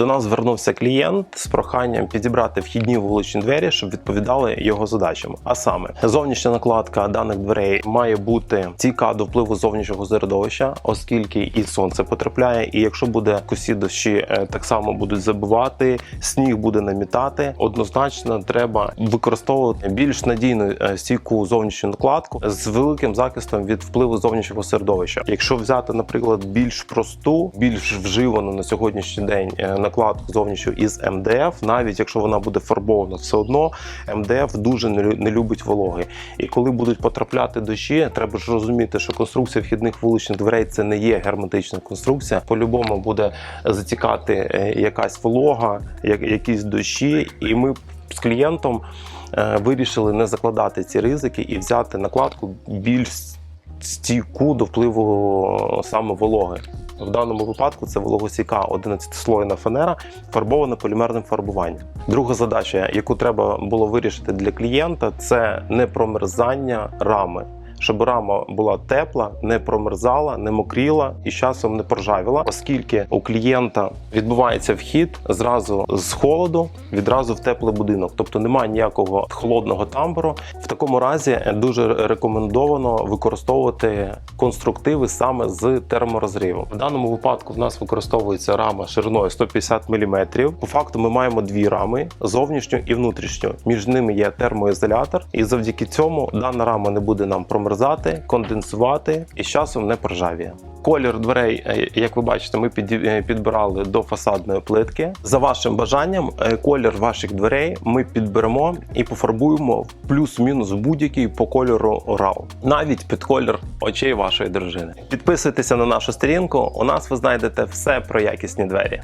До нас звернувся клієнт з проханням підібрати вхідні вуличні двері, щоб відповідали його задачам. А саме, зовнішня накладка даних дверей має бути стійка до впливу зовнішнього середовища, оскільки і сонце потрапляє, і якщо буде косі дощі, е, так само будуть забивати, сніг буде намітати. Однозначно, треба використовувати більш надійну е, стійку зовнішню накладку з великим захистом від впливу зовнішнього середовища. Якщо взяти, наприклад, більш просту, більш вживану на сьогоднішній день е, накладку зовнішню із МДФ, навіть якщо вона буде фарбована, все одно МДФ дуже не лю- не любить вологи. І коли будуть потрапляти дощі, треба ж розуміти, що конструкція вхідних вуличних дверей це не є герметична конструкція. По-любому буде затікати е, якась волога, як- якісь дощі, і ми з клієнтом е, вирішили не закладати ці ризики і взяти накладку більш стійку до впливу саме вологи. В даному випадку це вологосіка 11-слойна фанера, фарбована полімерним фарбуванням. Друга задача, яку треба було вирішити для клієнта, це не промерзання рами. Щоб рама була тепла, не промерзала, не мокріла і з часом не поржавіла, оскільки у клієнта відбувається вхід зразу з холоду, відразу в теплий будинок, тобто немає ніякого холодного тамбуру. В такому разі дуже рекомендовано використовувати конструктиви саме з терморозривом. В даному випадку в нас використовується рама шириною 150 мм. По факту ми маємо дві рами зовнішню і внутрішню. Між ними є термоізолятор, і завдяки цьому дана рама не буде нам промерзати, конденсувати і з часом не поржавіє. Колір дверей, е, як ви бачите, ми е, підбирали до фасадної плитки. За вашим бажанням, е, колір ваших дверей ми підберемо і пофарбуємо в плюс-мінус будь-який по кольору рау, навіть під колір очей вашої дружини. Підписуйтеся на нашу сторінку. У нас ви знайдете все про якісні двері.